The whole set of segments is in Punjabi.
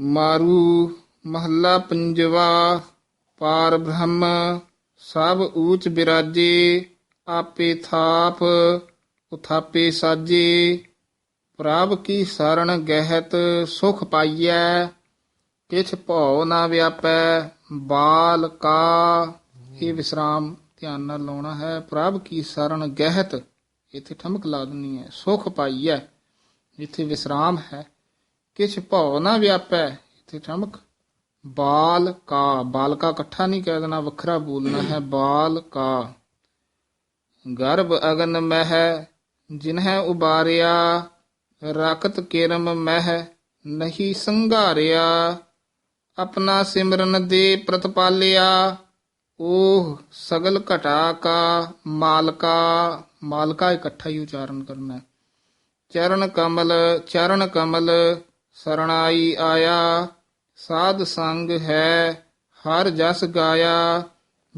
ਮਾਰੂ ਮਹੱਲਾ ਪੰਜਵਾ, ਪਾਰ ਬ੍ਰਹਮ, ਸਭ ਊਚ ਬਿਰਾਜੇ, ਆਪੇ ਥਾਪ, ਉਥਾਪੇ ਸਾਜੇ। ਪ੍ਰਭ ਕੀ ਸਰਣ ਗਹਿਤ ਸੁਖ ਪਾਈਐ, ਕਿਛ ਭਉ ਨਾ ਵਿਆਪੈ, ਬਾਲ ਕਾ। ਇਹ ਵਿਸਰਾਮ, ਧਿਆਨ ਨਾਲ ਲਾਉਣਾ ਹੈ, ਪ੍ਰਭ ਕੀ ਸਰਣ ਗਹਿਤ, ਇੱਥੇ ਠਮਕ ਲਾ ਦੇਣੀ ਹੈ, ਸੁਖ ਪਾਈਐ ਜਿੱਥੇ ਵਿਸਰਾਮ ਹੈ। ਕਿਛ ਭਉ ਨਾ ਵਿਆਪੈ। ਇੱਥੇ ਠਮਕ, ਬਾਲ ਕਾ ਬਾਲ ਕਾ ਇਕੱਠਾ ਨਹੀਂ ਕਹਿ ਦੇਣਾ, ਵੱਖਰਾ ਬੋਲਣਾ ਹੈ, ਬਾਲ ਕਾ। ਗਰਭ ਅਗਨ ਮਹਿ, ਜਿਨਹਿ ਉਬਾਰਿਆ ਰਕਤ ਕਿਰਮ ਮਹਿ, ਨਹੀਂ ਸੰਘਾਰਿਆ। ਆਪਣਾ ਸਿਮਰਨ ਦੇ ਪ੍ਰਤਪਾਲਿਆ ਉਹ ਸਗਲ ਘਟਾ ਕਾ, ਮਾਲਕਾ ਮਾਲਕਾ ਇਕੱਠਾ ਹੀ ਉਚਾਰਨ ਕਰਨਾ ਚਰਨ ਕਮਲ ਚਰਨ ਕਮਲ ਸਰਣਾਈ ਆਇਆ ਸਾਧ ਸੰਗ ਹੈ ਹਰ ਜਸ ਗਾਇਆ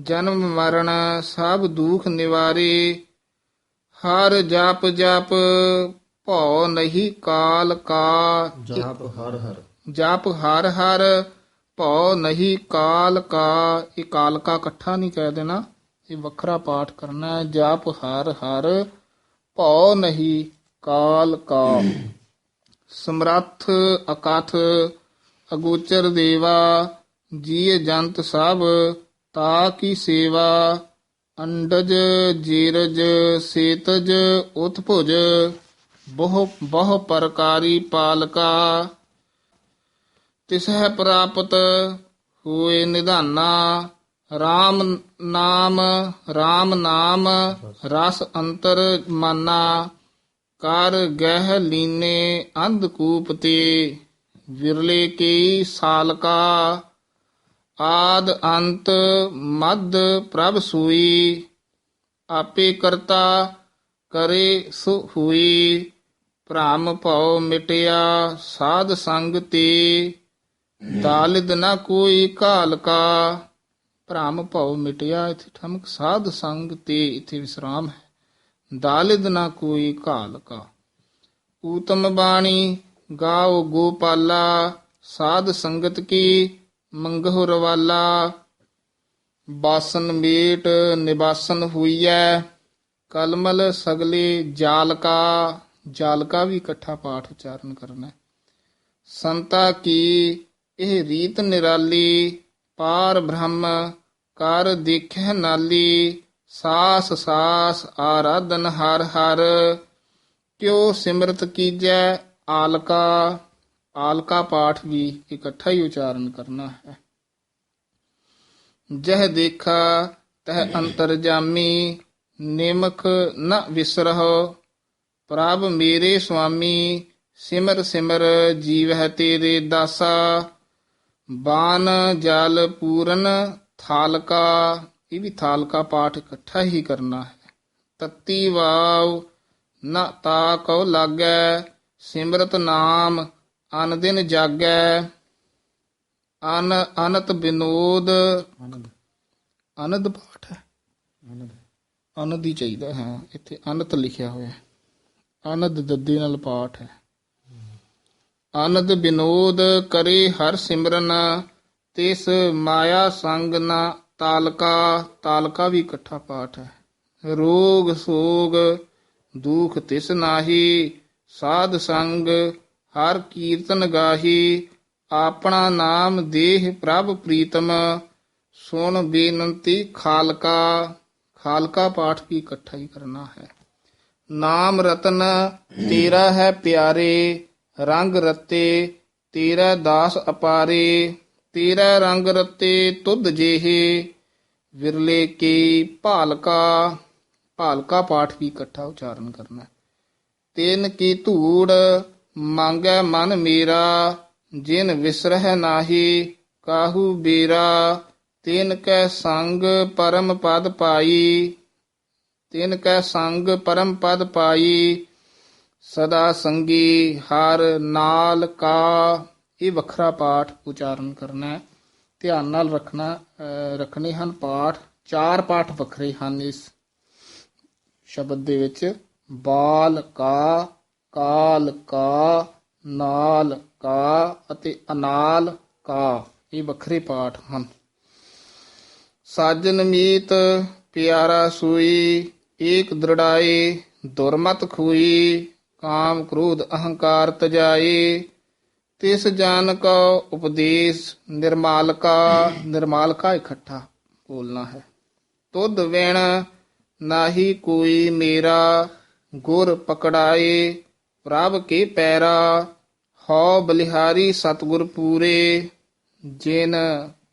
ਜਨਮ ਮਰਨ ਸਭ ਦੁਖ ਨਿਵਾਰੇ ਹਰ ਜਪ ਜਪ ਭਉ ਨਹੀਂ ਕਾਲ ਕਾ। ਜਾਪ ਹਰ ਹਰ। ਜਪ ਹਰ ਹਰ ਭਉ ਨਹੀਂ ਕਾਲ ਕਾ। ਇਹ ਕਾਲ ਕਾ ਇਕੱਠਾ ਨਹੀਂ ਕਹਿ ਦੇਣਾ ਇਹ ਵੱਖਰਾ ਪਾਠ ਕਰਨਾ ਹੈ। ਜਪ ਹਰ ਹਰ ਭਉ ਨਹੀਂ ਕਾਲ ਕਾ। ਸਮਰੱਥ ਅਕਥ, ਅਗੋਚਰ ਦੇਵਾ, ਜੀਅ ਜੰਤ ਸਭ, ਤਾ ਕੀ ਸੇਵਾ, ਅੰਡਜ ਜੀਰਜ, ਸੇਤਜ ਉਤਭੁਜ, ਬਹੁ ਬਹੁ ਪ੍ਰਕਾਰੀ ਪਾਲਕਾ। ਤਿਸਹਿ ਪ੍ਰਾਪਤ ਹੋਏ ਨਿਧਾਨਾ RAM ਨਾਮ RAM ਨਾਮ, ਰਸ ਅੰਤਰ ਮਾਨਾ। ਕਰ ਗਹਿ ਲੀਨੇ ਅੰਧਕੂਪ ਤੇ, ਵਿਰਲੇ ਕੀ ਸਾਲਕਾ, ਆਦ ਅੰਤ ਮਦ ਪ੍ਰਭ ਸੂਈ, ਆਪੇ ਕਰਤਾ ਕਰੇ ਸੋ ਹੋਈ, ਭ੍ਰਮ ਭਉ ਮਿਟਿਆ ਸਾਧ ਸੰਗ ਤੇ ਦਾਲਿਦ ਨਾ ਕੋਈ ਕਾਲ ਕਾ ਭ੍ਰਮ ਭਉ ਮਿਟਿਆ, ਇਥੇ ਠਮਕ ਸਾਧ ਸੰਗ ਤੇ, ਇਥੇ ਵਿਸਰਾਮ ਹੈ। ਦਾਲਿਦ ਨਾ ਕੋਈ ਕਾਲ ਕਾ। ਊਤਮ ਬਾਣੀ, ਗਾਓ ਗੋਪਾਲਾ, ਸਾਧ ਸੰਗਤ ਕੀ, ਮੰਗਹੁ ਰਵਾਲਾ। ਬਾਸਨ ਮੀਟ ਨਿਵਾਸਨ ਹੋਈਐ, ਕਲਮਲ ਸਗਲੇ ਜਾਲਕਾ ਜਾਲਕਾ ਵੀ ਇਕੱਠਾ ਪਾਠ ਉਚਾਰਨ ਕਰਨਾ। ਸੰਤਾ ਕੀ, ਇਹ ਰੀਤ ਨਿਰਾਲੀ, ਪਾਰ ਬ੍ਰਹਮ, ਕਰ ਦੇਖੈ ਨਾਲੀ। ਸਾਸ ਸਾਸ ਆਰਾਧਨ ਹਰ ਹਰ ਕਿਉ ਸਿਮਰਤ ਕੀਜੈ ਆਲਕਾ ਆਲਕਾ ਪਾਠ ਵੀ ਇਕੱਠਾ ਹੀ ਉਚਾਰਨ ਕਰਨਾ ਹੈ ਜਹ ਦੇਖਾ ਤਹ ਅੰਤਰ ਜਾਮੀ ਨਿਮਖ ਨ ਵਿਸਰਹੁ ਪ੍ਰਭ ਮੇਰੇ ਸੁਆਮੀ ਸਿਮਰ ਸਿਮਰ ਜੀਵ ਹੈ ਤੇਰੇ ਦਾਸਾ ਬਾਨ ਜਲ ਪੂਰਨ ਥਾਲਕਾ ਇਹ ਵੀ ਥਾਲਕਾ ਪਾਠ ਇਕੱਠਾ ਹੀ ਕਰਨਾ ਹੈ। ਤਤੀ ਵਾਵ ਨ ਤਾ ਕਉ ਲਾਗੈ ਸਿਮਰਤ ਨਾਮ ਅਨ ਦਿਨ ਜਾਗੈ। ਅਨ ਅਨਤ ਬਿਨੋਦ। ਅਨੰਦ। ਪਾਠ ਹੈ। ਅਨੰਦ ਹੀ ਚਾਹੀਦਾ ਹਾਂ ਇੱਥੇ ਅਨੰਤ ਲਿਖਿਆ ਹੋਇਆ ਹੈ। ਅਨੰਦ ਦੱਦੇ ਨਾਲ ਪਾਠ ਹੈ। ਅਨੰਦ ਬਿਨੋਦ ਕਰੇ ਹਰ ਸਿਮਰਨ ਤਿਸ ਮਾਇਆ ਸੰਗ ਨਾ ਤਾਲਕਾ ਤਾਲਕਾ ਵੀ ਇਕੱਠਾ ਪਾਠ ਹੈ। ਰੋਗ, ਸੋਗ, ਦੁਖ ਤਿਸ ਨਾਹੀ, ਸਾਧ ਸੰਗ, ਹਰ ਕੀਰਤਨ ਗਾਹੀ, ਆਪਣਾ ਨਾਮ ਦੇਹ ਪ੍ਰਭ ਪ੍ਰੀਤਮ, ਸੁਣ ਬੇਨਤੀ ਖਾਲਕਾ ਖਾਲਕਾ ਪਾਠ ਵੀ ਇਕੱਠਾ ਹੀ ਕਰਨਾ ਹੈ। ਨਾਮ ਰਤਨ, ਤੇਰਾ ਹੈ ਪਿਆਰੇ, ਰੰਗ ਰਤੇ, ਤੇਰਾ ਦਾਸ ਅਪਾਰੇ, ਤੇਰਾ ਰੰਗ ਰਤੇ ਤੁਧ ਜੇਹੇ ਵਿਰਲੇ ਕੀ ਭਾਲਕਾ ਭਾਲਕਾ ਪਾਠ ਵੀ ਇਕੱਠਾ ਉਚਾਰਨ ਕਰਨਾ ਹੈ। ਕੀ ਧੂੜ, ਮੰਗੈ ਮਨ ਮੇਰਾ, ਜਿਨ ਵਿਸਰਹਿ ਨਾਹੀ, ਕਾਹੂ ਬੇਰਾ। ਤਿਨ ਕੈ ਸੰਗ, ਪਰਮ ਪਦ ਪਾਈ। ਤਿਨ ਕੈ ਸੰਗ, ਪਰਮ ਪਦ ਪਾਈ। ਸਦਾ ਸੰਗੀ, ਹਰ ਨਾਲ ਕਾ। ਇਹ ਵੱਖਰਾ ਪਾਠ ਉਚਾਰਨ ਕਰਨਾ ਹੈ। ਧਿਆਨ ਨਾਲ ਰੱਖਣਾ ਰੱਖਣੇ ਹਨ। ਪਾਠ, ਚਾਰ ਪਾਠ ਵੱਖਰੇ ਹਨ ਇਸ ਸ਼ਬਦ ਦੇ ਵਿੱਚ। ਬਾਲ, ਕਾ, ਕਾਲ, ਕਾ, ਨਾਲ, ਕਾ ਅਤੇ ਅਨਾਲ, ਕਾ। ਇਹ ਵੱਖਰੇ ਪਾਠ ਹਨ। ਸਾਜਨ ਮੀਤ, ਪਿਆਰਾ ਸੂਈ, ਏਕ ਦ੍ਰਿੜਾਈ ਦੁਰਮਤ ਖੂਈ, ਕਾਮ ਕ੍ਰੋਧ ਅਹੰਕਾਰ ਤਜਾਈ ਤਿਸ ਜਨ ਕੋ ਉਪਦੇਸ਼, ਨਿਰਮਾਲਕਾ ਨਿਰਮਾਲਕਾ ਇਕੱਠਾ ਬੋਲਣਾ ਹੈ। ਤੁਧ ਵਿਣ ਨਾਹੀ ਕੋਈ ਮੇਰਾ, ਗੁਰ ਪਕੜਾਏ ਪ੍ਰਭ ਕੇ ਪੈਰਾ, ਹਉ ਬਲਿਹਾਰੀ ਸਤਗੁਰ ਪੂਰੇ, ਜਿਨ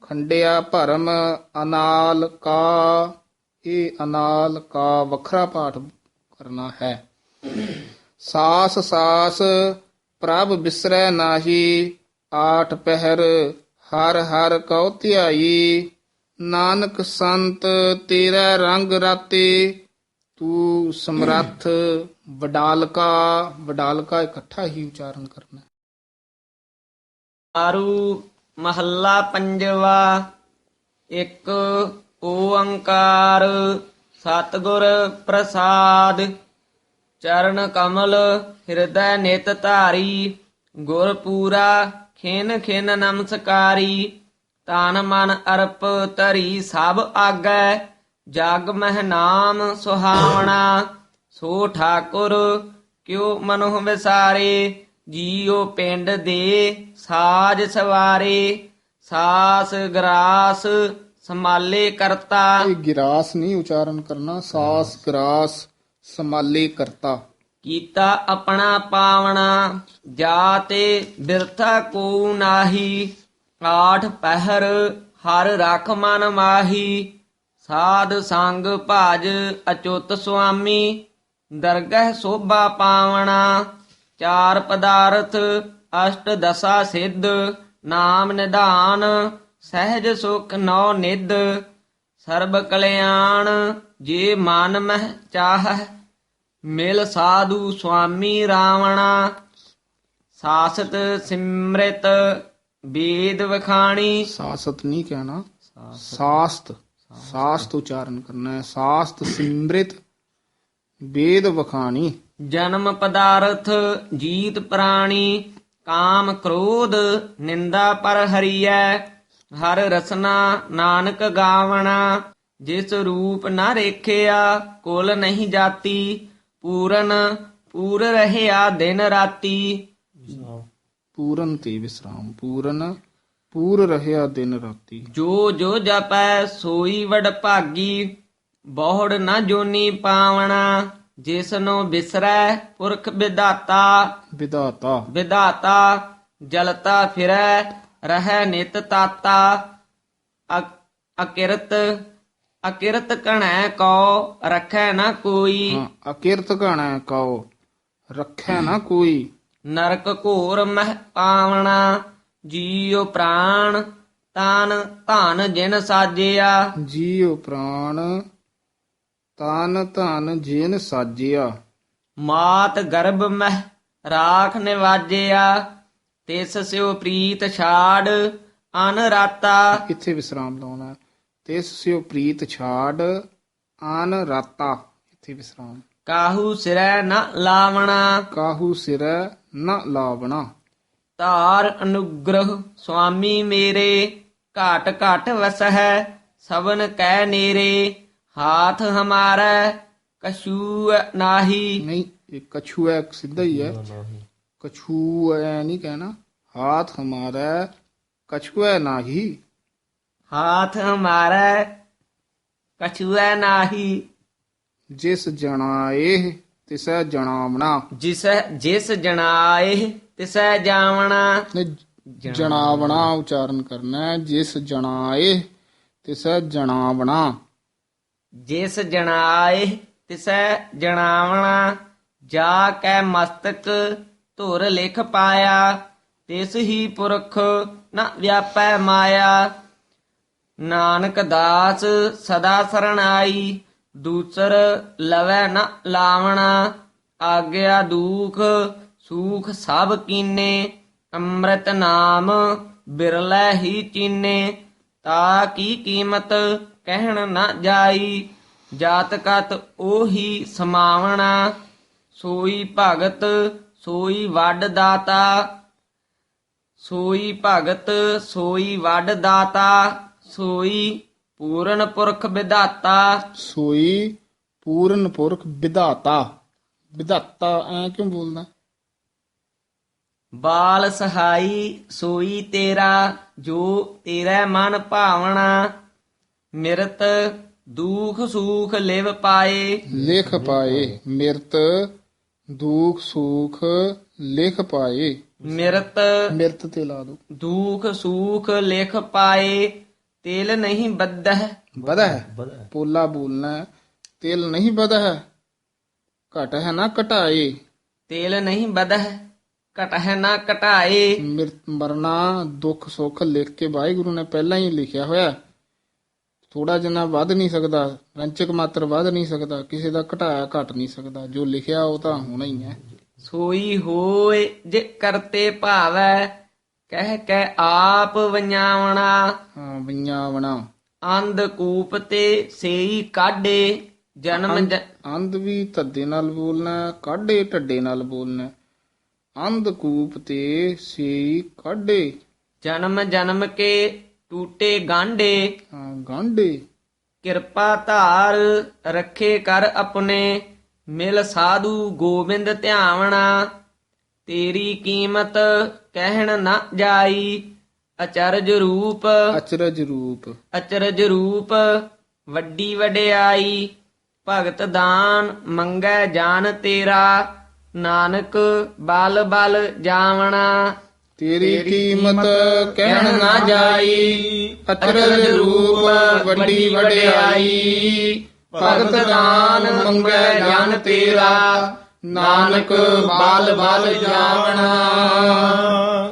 ਖੰਡਿਆ ਭਰਮ ਅਨਾਲ ਕਾ ਇਹ ਅਨਾਲ ਕਾ ਵੱਖਰਾ ਪਾਠ ਕਰਨਾ ਹੈ। ਸਾਸ ਸਾਸ ਪ੍ਰਭ ਬਿਸਰੈ ਨਾਹੀ, ਆਠ ਪਹਿਰ, ਹਰ ਹਰ ਕਉ ਧਿਆਈ ਨਾਨਕ ਸੰਤ, ਤੇਰਾ ਰੰਗ ਰਾਤੇ, ਤੂੰ ਸਮਰੱਥ ਵਡਾਲਕਾ ਵਡਾਲਕਾ ਇਕੱਠਾ ਹੀ ਉਚਾਰਨ ਕਰਨਾ ਹੈ। ਆਰੂ ਮਹੱਲਾ ਪੰਜਵਾ, ਇੱਕ ਓੰਕਾਰ, ਸਤਿਗੁਰ ਪ੍ਰਸਾਦ ਚਰਨ ਕਮਲ, ਹਿਰਦੈ ਨਿਤ ਧਾਰੀ, ਗੁਰ ਪੂਰਾ, ਖਿਨ ਖਿਨ ਨਮਸਕਾਰੀ। ਤਨ ਮਨ ਅਰਪ ਧਰੀ ਸਭ ਆਗੈ, ਜਗ ਮਹਿ ਨਾਮ ਸੁਹਾਵਣਾ। ਸੋ ਠਾਕੁਰ, ਕਿਉ ਮਨੁ ਵਿਸਾਰੇ, ਜੀਉ ਪਿੰਡ ਦੇ ਸਾਜ ਸਵਾਰੇ। ਸਾਸ ਗਰਾਸ ਸੰਭਾਲੇ ਕਰਤਾ। ਇਹ ਗਿਰਾਸ ਨਹੀਂ ਉਚਾਰਨ ਕਰਨਾ, ਸਾਸ ਗਰਾਸ ਸਮਾਲੇ ਕਰਤਾ। ਕੀਤਾ ਆਪਣਾ ਪਾਵਣਾ, ਜਾਤੇ ਬਿਰਥਾ ਕੋ ਨਾਹੀ ਆਠ ਪਹਿਰ ਹਰ ਰਖ ਮਨ ਮਾਹੀ, ਸਾਧ ਸੰਗ ਭਾਜ ਅਚੁੱਤ ਸੁਆਮੀ, ਦਰਗਹਿ ਸੋਭਾ ਪਾਵਣਾ, ਚਾਰ ਪਦਾਰਥ ਅਸ਼ਟ ਦਸਾ ਸਿੱਧ, ਨਾਮ ਨਿਧਾਨ, ਸਹਿਜ ਸੁਖ ਨੌ ਨਿਧ, ਸਰਬ ਕਲਿਆਣ, ਜੇ ਮਨ ਮਹਿ ਚਾਹੈ ਮਿਲ ਸਾਧੂ ਸੁਆਮੀ ਰਾਵਣਾ ਸਾਸਤ ਸਿਮ੍ਰਿਤ ਵੇਦ ਵਖਾਣੀ। ਸਾਸਤ ਨਹੀਂ ਕਹਿਣਾ ਸਾਸਤ ਸਾਸਤ ਉਚਾਰਨ ਕਰਨਾ ਹੈ। ਸਾਸਤ ਸਿਮ੍ਰਿਤ ਵੇਦ ਵਖਾਣੀ। ਜਨਮ ਪਦਾਰਥ ਜੀਤ ਪ੍ਰਾਣੀ ਕਾਮ ਕ੍ਰੋਧ ਨਿੰਦਾ ਪਰ ਹਰੀਐ। ਹਰ ਰਸਨਾ ਨਾਨਕ ਗਾਵਣਾ ਜਿਸ ਰੂਪ ਨਾ ਰੇਖਿਆ ਕੁਲ ਨਹੀਂ ਜਾਤੀ। ਪੂਰਨ ਪੂਰ ਰਹਿਆ ਦਿਨ ਰਾਤੀ। ਪੂਰਨ ਤੇ ਵਿਸਰਾਮ। ਪੂਰਨ ਪੂਰ ਰਹਿਆ ਦਿਨ ਰਾਤੀ। ਜੋ ਜੋ ਜਪੈ ਸੋਈ ਵਡ ਭਾਗੀ ਬਹੁੜ ਨਾ ਜੋਨੀ ਪਾਵਣਾ। ਜਿਸਨੂੰ ਬਿਸਰੈ ਪੁਰਖ ਵਿਦਾਤਾ ਵਿਦਾਤਾ ਵਿਧਾਤਾ ਜਲਤਾ ਫਿਰੈ ਰਹਿ ਨਿਤ ਤਾਤਾ। ਅਕਿਰਤ ਅਕਿਰਤ ਕਣੈ ਕੋ ਰਖੈ ਨਾ ਕੋਈ। ਹਾਂ ਅਕਿਰਤ ਘਣਾ ਕਉ ਰੱਖੈ ਨਾ ਕੋਈ। ਨਰਕ ਘੋਰ ਮਹਿ ਪਾਵਣਾ ਜੀਉ ਪ੍ਰਾਣ ਤਾਨ ਧਨ ਜਿਨ ਸਾਜਿਆ। ਜੀਉ ਪ੍ਰਾਣ ਤਨ ਧਨ ਜਿਨ ਸਾਜਿਆ। ਮਾਤ ਗਰਭ ਮਹਿ ਰਾਖ ਨਿਵਾਜਿਆ ਤਿਸ ਸਿਉ ਪ੍ਰੀਤ ਛਾੜ ਅਨ ਰਾਤਾ ਇੱਥੇ ਵਿਸਰਾਮ ਲਾਉਣਾ ਹੈ। ਤਿਸ ਸਿਓ ਪ੍ਰੀਤ ਛਾੜ ਆਨ ਰਾਤਾ। ਇੱਥੇ ਵਿਸਰਾਮ। ਕਾਹੂ ਸਿਰੈ ਨ ਲਾਵਣਾ। ਕਾਹੂ ਸਿਰੈ ਨ ਲਾਵਣਾ। ਧਾਰ ਅਨੁਗ੍ਰਹ ਸੁਆਮੀ ਮੇਰੇ ਘਾਟ ਘਾਟ ਵਸਹਿ ਸਭਨ ਕਹਿ ਨੇਰੇ। ਹਾਥ ਹਮਾਰਾ ਕਛੂ ਨਾਹੀ। ਨਹੀਂ ਇਹ ਕਛੂ ਹੈ ਸਿੱਧਾ ਹੀ ਹੈ। ਕਛੂ ਹੈ ਨਹੀਂ ਕਹਿਣਾ। ਹਾਥ ਹਮਾਰਾ ਕਛੂਐ ਨਾਹੀ। ਹਾਥ ਹਮਾਰਾ ਕਛੂਐ ਨਾਹੀ। ਜਿਸ ਜਣਾਏ ਤਿਸੈ ਜਣਾਵਣਾ। ਜਿਸ ਜਿਸ ਜਣਾਏ ਤਿਸੈ ਜਾਵਣਾ। ਨੇ ਜਣਾਵਣਾ ਉਚਾਰਨ ਕਰਨਾ ਹੈ ਜਿਸ ਜਣਾਏ ਤਿਸੈ ਜਣਾਵਣਾ। ਜਿਸ ਜਣਾਏ ਤਿਸੈ ਜਣਾਵਣਾ। ਜਾ ਕੈ ਮਸਤਕ ਧੁਰ ਲਿਖ ਪਾਇਆ। ਤਿਸ ਹੀ ਪੁਰਖ ਨ ਵਿਆਪੈ ਮਾਇਆ। ਨਾਨਕ ਦਾਸ ਸਦਾ ਸਰਣਾਈ ਦੂਸਰ ਲਵੈ ਨ ਲਾਵਣਾ। ਆਗਿਆ ਦੁਖ, ਸੂਖ ਸਭ ਕੀਨੇ, ਅੰਮ੍ਰਿਤ ਨਾਮ ਬਿਰਲੇ ਹੀ ਚੀਨੇ। ਤਾ ਕੀ ਕੀਮਤ ਕਹਿਣ ਨਾ ਜਾਈ, ਜਾਤ ਕਤ ਉਹੀ ਸਮਾਵਣਾ। ਸੋਈ ਭਗਤ, ਸੋਈ ਵੱਡ ਦਾਤਾ। ਸੋਈ ਭਗਤ, ਸੋਈ ਵੱਡ ਦਾਤਾ। ਸੋਈ ਪੂਰਨ ਪੁਰਖ ਵਿਧਾਤਾ। ਸੋਈ ਪੂਰਨ ਪੁਰਖ ਵਿਧਾਤਾ। ਵਿਧਾਤਾ ਐ ਕਿਉਂ ਬੋਲਦਾ? ਬਾਲ ਸਹਾਈ ਸੋਈ ਤੇਰਾ ਜੋ ਤੇਰਾ ਮਨ ਭਾਵਣਾ ਮਿਰਤ ਦੁਖ ਸੁਖ ਲਿਵ ਪਾਏ। ਲਿਖ ਪਾਏ ਮਿਰਤ ਦੁਖ ਸੁਖ ਲਿਖ ਪਾਏ। ਮਿਰਤ ਮਿਰਤ ਤੇ ਲਾ ਦੋ। ਦੁਖ ਸੁਖ ਲਿਖ ਪਾਏ। ਤਿਲ ਨਹੀਂ ਬੱਧਹ। ਵਧਾ ਹੈ ਪੋਲਾ ਬੋਲਣਾ ਹੈ। ਤਿਲ ਨਹੀਂ ਵਧਾ ਹੈ ਘਟ ਹੈ ਨਾ ਘਟਾਏ। ਤਿਲ ਨਹੀਂ ਬਦਹ ਘਟਹਿ ਨਾ ਘਟਾਏ। ਮਿਰਤ ਮਰਨਾ ਦੁੱਖ ਸੁੱਖ ਲਿਖ ਕੇ ਵਾਹਿਗੁਰੂ ਨੇ ਪਹਿਲਾਂ ਹੀ ਲਿਖਿਆ ਹੋਇਆ ਥੋੜਾ ਜਿਹਾ ਵੱਧ ਨਹੀਂ ਸਕਦਾ ਰੰਚਕ ਮਾਤਰ ਵੱਧ ਨਹੀਂ ਸਕਦਾ ਕਿਸੇ ਦਾ ਘਟਾਇਆ ਘਟ ਨਹੀਂ ਸਕਦਾ। ਜੋ ਲਿਖਿਆ ਉਹ ਤਾਂ ਹੋਣਾ ਹੀ ਹੈ। ਸੋਈ ਹੋਏ ਜੇ ਕਰਤੇ ਭਾਵੈ ਕਹਿ ਕੇ ਆਪ ਵੰਜਾਵਣਾ। ਹਾਂ ਬਣਾ ਅੰਧ ਕੂਪ ਤੇ ਸੇਈ ਕਾਢੇ ਜਨਮ ਜ- ਅੰਧ ਵੀ ਧੱਦੇ ਨਾਲ ਬੋਲਣਾ ਹੈ, ਕਾਢੇ ਢੱਡੇ ਨਾਲ ਬੋਲਣਾ। ਹੈ। ਅੰਧ ਕੂਪ ਤੇ ਸੇ ਕਾਢੇ। ਜਨਮ ਜਨਮ ਕੇ ਟੂਟੇ ਗਾਂਡੇ ਹਾਂ ਗਾਂਢੇ। ਕਿਰਪਾ ਧਾਰ ਰੱਖੇ ਕਰ ਆਪਣੇ। ਮਿਲ ਸਾਧੂ ਗੋਬਿੰਦ ਧਿਆਵਣਾ। ਤੇਰੀ ਕੀਮਤ ਕਹਿਣ ਨਾ ਜਾਈ ਅਚਰਜ ਰੂਪ। ਅਚਰਜ ਰੂਪ। ਅਚਰਜ ਰੂਪ ਵੱਡੀ ਵਡਿਆਈ ਭਗਤ ਦਾਨ ਮੰਗੈ ਜਾਨ ਤੇਰਾ ਨਾਨਕ ਬਲ ਬਲ ਜਾਵਣਾ। ਤੇਰੀ ਕੀਮਤ ਕਹਿਣ ਨਾ ਜਾਈ ਅਚਰਜ ਰੂਪ ਵੱਡੀ ਵਡਿਆਈ ਭਗਤ ਦਾਨ ਮੰਗੈ ਜਨ ਤੇਰਾ। ਨਾਨਕ ਬਾਲ ਬਾਲ ਜਾਵਣਾ।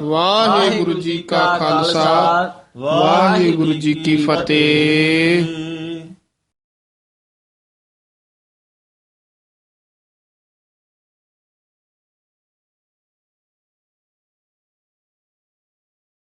ਵਾਹਿਗੁਰੂ ਜੀ ਕਾ ਖਾਲਸਾ ਵਾਹਿਗੁਰੂ ਜੀ ਕੀ ਫਤਿਹ।